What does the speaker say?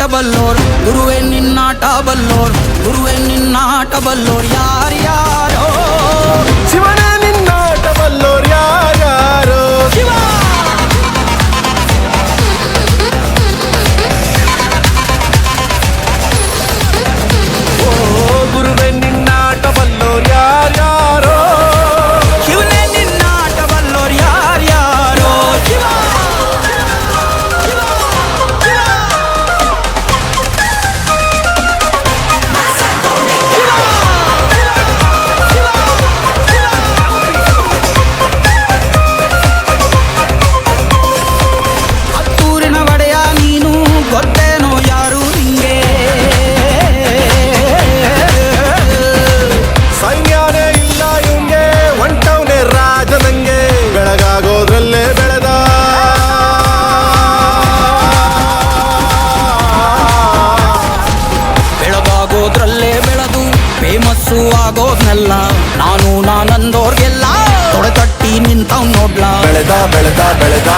நின்னாட்ட வல்லோர் குருவே நின்னாட்ட வல்லோர் குருவே நின்னாட்ட வல்லோர் யார் யார்? ಫೇಮಸ್ಸು ಆಗೋದ್ನೆಲ್ಲ ನಾನು ನಾನಂದೋರ್ಗೆಲ್ಲ ತೊಡೆತಟ್ಟಿ ನಿಂತವ್ ನೋಡ್ಲಾ? ಬೆಳೆದ ಬೆಳೆದ ಬೆಳೆದ